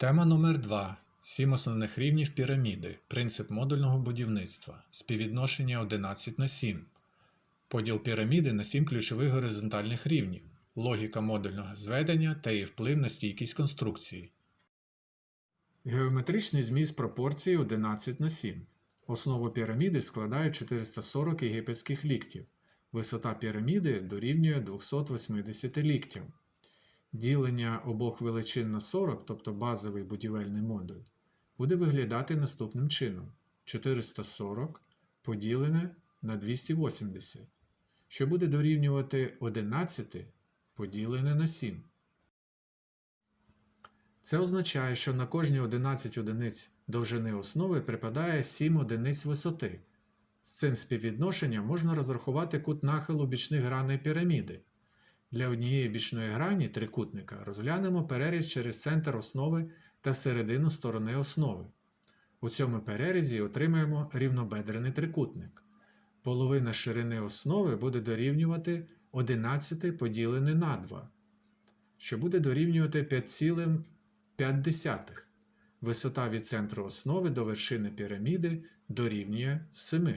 Тема номер 2 Сім основних рівнів піраміди. Принцип модульного будівництва. Співвідношення 11 на 7. Поділ піраміди на 7 ключових горизонтальних рівнів. Логіка модульного зведення та її вплив на стійкість конструкції. Геометричний зміст пропорції 11 на 7. Основу піраміди складає 440 єгипетських ліктів. Висота піраміди дорівнює 280 ліктів. Ділення обох величин на 40, тобто базовий будівельний модуль, буде виглядати наступним чином: 440 поділене на 280, що буде дорівнювати 11 поділене на 7. Це означає, що на кожні 11 одиниць довжини основи припадає 7 одиниць висоти. З цим співвідношенням можна розрахувати кут нахилу бічних граней піраміди. Для однієї бічної грані трикутника розглянемо переріз через центр основи та середину сторони основи. У цьому перерізі отримаємо рівнобедрений трикутник. Половина ширини основи буде дорівнювати 11 поділене на 2, що буде дорівнювати 5,5. Висота від центру основи до вершини піраміди дорівнює 7.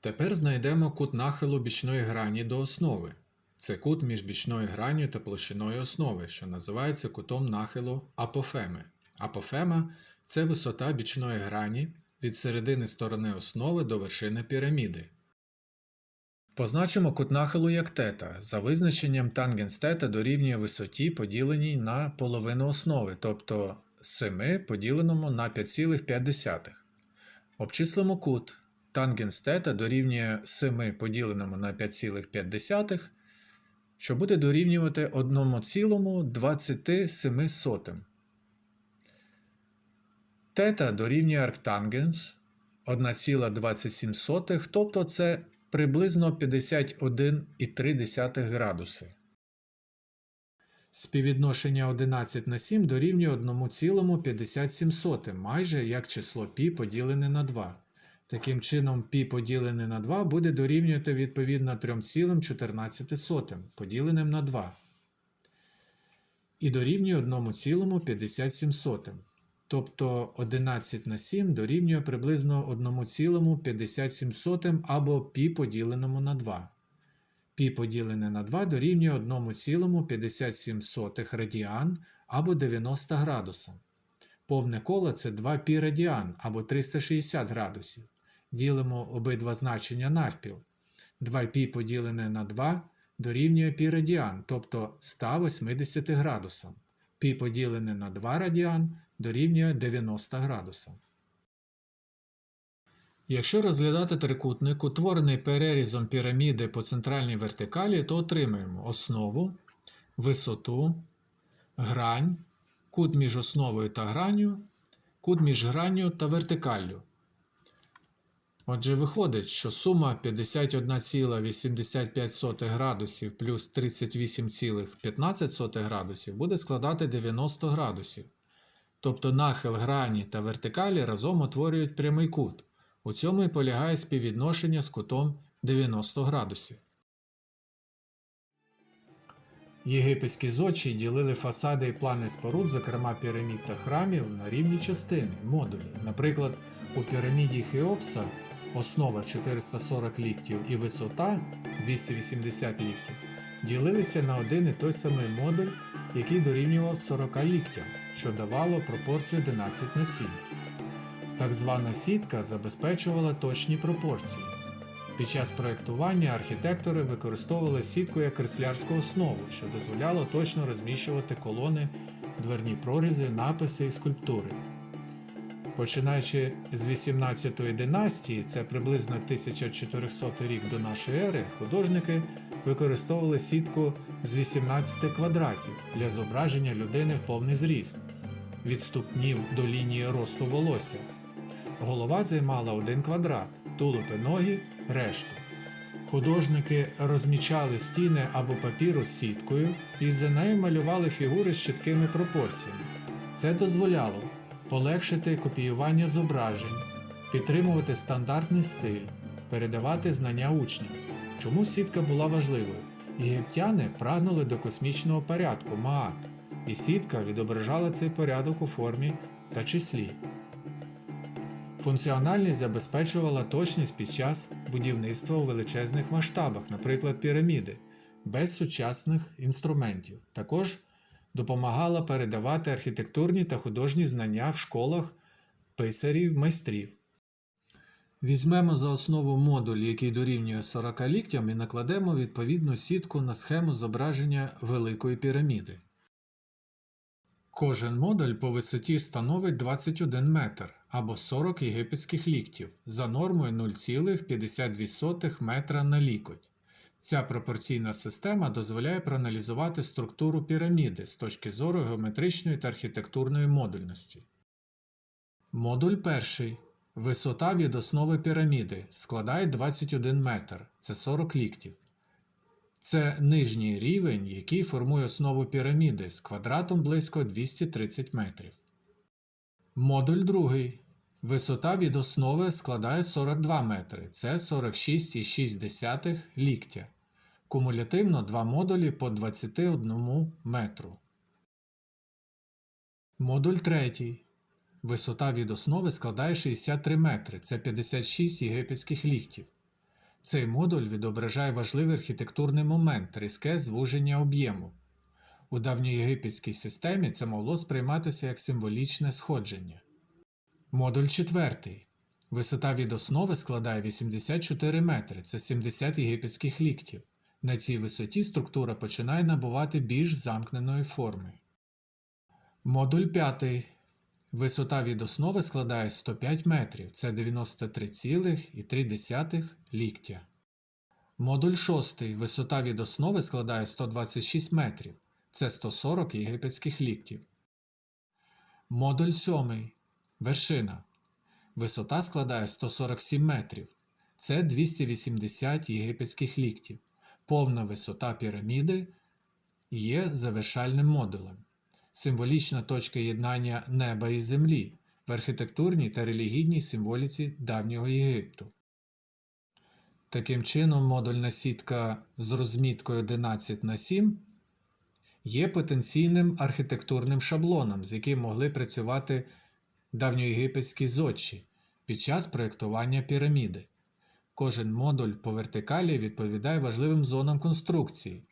Тепер знайдемо кут нахилу бічної грані до основи. Це кут між бічною гранню та площиною основи, що називається кутом нахилу апофеми. Апофема це висота бічної грані від середини сторони основи до вершини піраміди. Позначимо кут нахилу як тета. За визначенням тангенс тета дорівнює висоті, поділеній на половину основи, тобто 7 поділеному на 5,5. Обчислимо кут. Тангенс тета дорівнює 7 поділеному на 5,5 що буде дорівнювати 1,27. Тета дорівнює арктангенс 1,27, тобто це приблизно 51,3 градуси. Співвідношення 11 на 7 дорівнює 1,57, майже як число π поділене на 2. Таким чином, π поділене на 2 буде дорівнювати відповідно 3,14 поділеним на 2. І дорівнює 1,57. Тобто 11 на 7 дорівнює приблизно 1,57 або π поділеному на 2. π поділене на 2 дорівнює 1,57 радіан або 90 градуса. Повне коло це 2 π радіан або 360 градусів. ділимо обидва значення навпіл. 2π поділене на 2 дорівнює π радіан, тобто 180 градусам. Пі поділене на 2 радіан дорівнює 90 градусам. Якщо розглядати трикутник, утворений перерізом піраміди по центральній вертикалі, то отримаємо основу, висоту, грань, кут між основою та гранню, кут між гранню та вертикаллю. Отже, виходить, що сума 51,85 градусів плюс 38,15 градусів буде складати 90 градусів. Тобто нахил грані та вертикалі разом утворюють прямий кут. У цьому і полягає співвідношення з кутом 90 градусів. Єгипетські зодчі ділили фасади і плани споруд, зокрема пірамід та храмів, на рівні частини, модулі. Наприклад, у піраміді Хеопса основа 440 ліктів і висота 280 ліктів ділилися на один і той самий модуль, який дорівнював 40 ліктям, що давало пропорцію 11 на 7. Так звана сітка забезпечувала точні пропорції. Під час проєктування архітектори використовували сітку як креслярську основу, що дозволяло точно розміщувати колони, дверні прорізи, написи і скульптури. Починаючи з 18-ї династії, це приблизно 1400 рік до нашої ери, художники використовували сітку з 18 квадратів для зображення людини в повний зріст, від ступнів до лінії росту волосся. Голова займала один квадрат, тулуб і ноги решту. Художники розмічали стіни або папіру з сіткою і за нею малювали фігури з чіткими пропорціями. Це дозволяло полегшити копіювання зображень, підтримувати стандартний стиль, передавати знання учням. Чому сітка була важливою? Єгиптяни прагнули до космічного порядку Маат. і сітка відображала цей порядок у формі та числі. Функціональність забезпечувала точність під час будівництва у величезних масштабах, наприклад, піраміди, без сучасних інструментів. Також допомагала передавати архітектурні та художні знання в школах писарів майстрів. Візьмемо за основу модуль, який дорівнює 40 ліктям, і накладемо відповідну сітку на схему зображення Великої піраміди. Кожен модуль по висоті становить 21 метр або 40 єгипетських ліктів за нормою 0,52 метра на лікоть. Ця пропорційна система дозволяє проаналізувати структуру піраміди з точки зору геометричної та архітектурної модульності. Модуль перший. Висота від основи піраміди складає 21 метр, це 40 ліктів. Це нижній рівень, який формує основу піраміди з квадратом близько 230 метрів. Модуль другий. Висота від основи складає 42 метри, це 46,6 ліктя. Кумулятивно два модулі по 21 метру. Модуль третій. Висота від основи складає 63 метри, це 56 єгипетських ліктів. Цей модуль відображає важливий архітектурний момент різке звуження об'єму. У давньоєгипетській системі це могло сприйматися як символічне сходження. Модуль 4. Висота від основи складає 84 метри, це 70 єгипетських ліктів. На цій висоті структура починає набувати більш замкненої форми. Модуль 5. Висота від основи складає 105 метрів, це 93,3 ліктя. Модуль 6. Висота від основи складає 126 метрів, це 140 єгипетських ліктів. Модуль 7. Вершина. Висота складає 147 метрів, це 280 єгипетських ліктів. Повна висота піраміди є завершальним модулем символічна точка єднання неба і землі в архітектурній та релігійній символіці давнього Єгипту. Таким чином, модульна сітка з розміткою 11 на 7 є потенційним архітектурним шаблоном, з яким могли працювати давньоєгипетські зодчі під час проєктування піраміди. Кожен модуль по вертикалі відповідає важливим зонам конструкції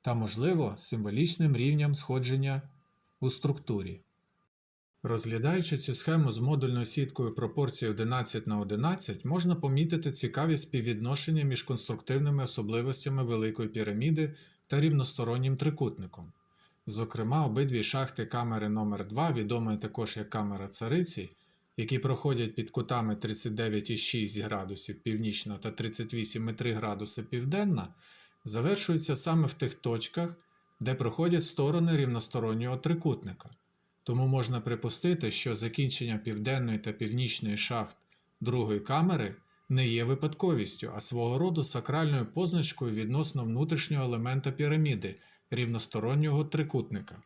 та, можливо, символічним рівням сходження у структурі. Розглядаючи цю схему з модульною сіткою пропорції 11 на 11, можна помітити цікаві співвідношення між конструктивними особливостями Великої піраміди та рівностороннім трикутником. Зокрема, обидві шахти камери номер 2 відомої також як камера цариці, які проходять під кутами 39,6 градусів північна та 38,3 градуси південна, завершуються саме в тих точках, де проходять сторони рівностороннього трикутника. Тому можна припустити, що закінчення південної та північної шахт другої камери не є випадковістю, а свого роду сакральною позначкою відносно внутрішнього елемента піраміди рівностороннього трикутника.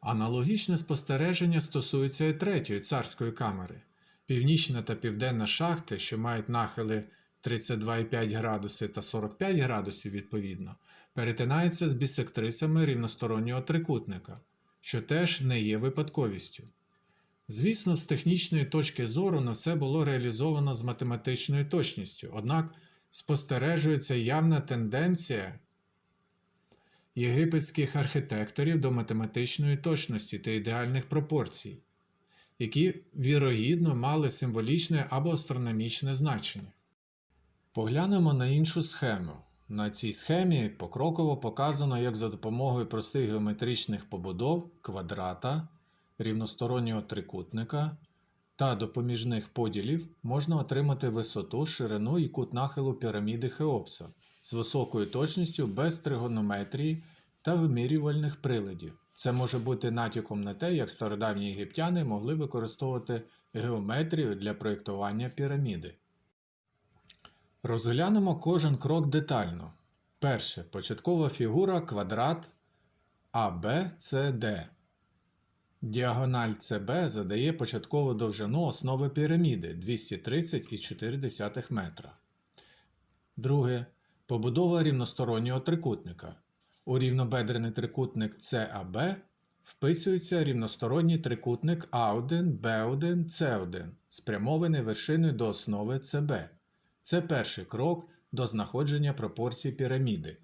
Аналогічне спостереження стосується і третьої царської камери. Північна та південна шахти, що мають нахили 32,5 градуси та 45 градусів відповідно, перетинаються з бісектрисами рівностороннього трикутника, що теж не є випадковістю. Звісно, з технічної точки зору на все було реалізовано з математичною точністю, однак спостережується явна тенденція єгипетських архітекторів до математичної точності та ідеальних пропорцій, які вірогідно мали символічне або астрономічне значення. Поглянемо на іншу схему. На цій схемі покроково показано, як за допомогою простих геометричних побудов квадрата, рівностороннього трикутника та допоміжних поділів можна отримати висоту, ширину і кут нахилу піраміди Хеопса з високою точністю без тригонометрії та вимірювальних приладів. Це може бути натяком на те, як стародавні єгиптяни могли використовувати геометрію для проєктування піраміди. Розглянемо кожен крок детально. Перше. Початкова фігура квадрат ABCD. Діагональ CB задає початкову довжину основи піраміди 230,4 метра. Друге. Побудова рівностороннього трикутника. У рівнобедрений трикутник CAB вписується рівносторонній трикутник А1, Б1, С1, спрямований вершиною до основи ЦБ. Це перший крок до знаходження пропорцій піраміди.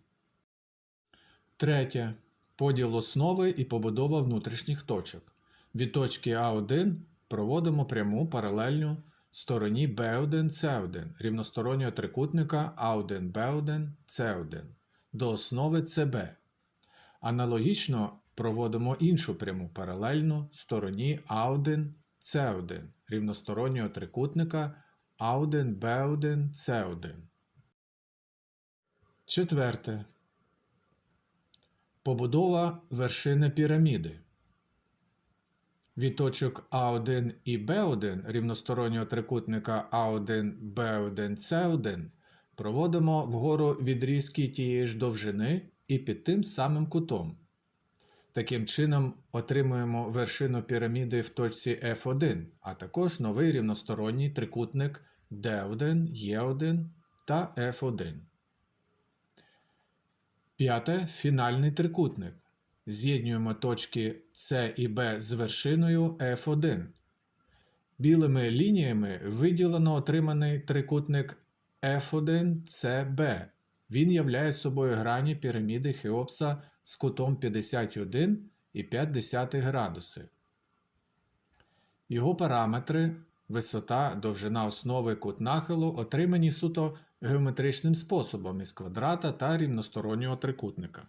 Третє. Поділ основи і побудова внутрішніх точок. Від точки А1 проводимо пряму паралельну стороні B1, C1 рівностороннього трикутника А1, B1, C1 до основи CB. Аналогічно проводимо іншу пряму паралельну стороні А1, С1 рівностороннього трикутника А1, Б1, С1. Четверте. Побудова вершини піраміди. Від точок А1 і Б1 рівностороннього трикутника А1, Б1, С1 проводимо вгору відрізки тієї ж довжини і під тим самим кутом. Таким чином отримуємо вершину піраміди в точці F1, а також новий рівносторонній трикутник D1, E1 та F1. П'яте фінальний трикутник. З'єднуємо точки С і Б з вершиною F1. Білими лініями виділено отриманий трикутник F1CB. Він являє собою грані піраміди Хеопса з кутом 51,5 градуси. Його параметри висота, довжина основи кут нахилу отримані суто геометричним способом із квадрата та рівностороннього трикутника.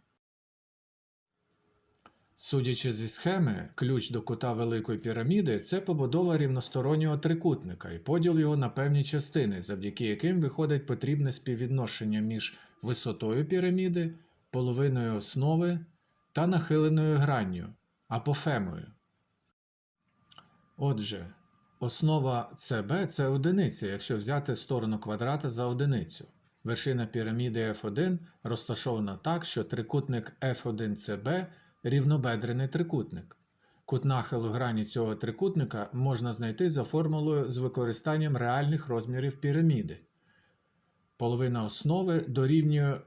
Судячи зі схеми, ключ до кута Великої піраміди це побудова рівностороннього трикутника і поділ його на певні частини, завдяки яким виходить потрібне співвідношення між висотою піраміди, половиною основи та нахиленою гранню апофемою. Отже, основа CB це одиниця, якщо взяти сторону квадрата за одиницю. Вершина піраміди F1 розташована так, що трикутник F1CB рівнобедрений трикутник. Кут нахилу грані цього трикутника можна знайти за формулою з використанням реальних розмірів піраміди. Половина основи дорівнює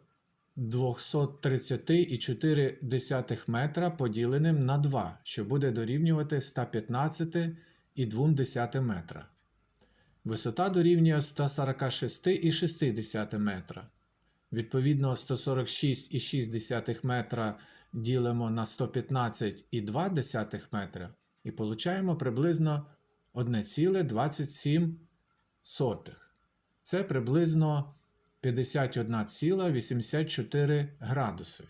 230,4 метра поділеним на 2, що буде дорівнювати 115,2 метра. Висота дорівнює 146,6 метра. Відповідно, 146,6 метра ділимо на 115,2 метра і получаємо приблизно 1,27. Це приблизно 51,84 градуси.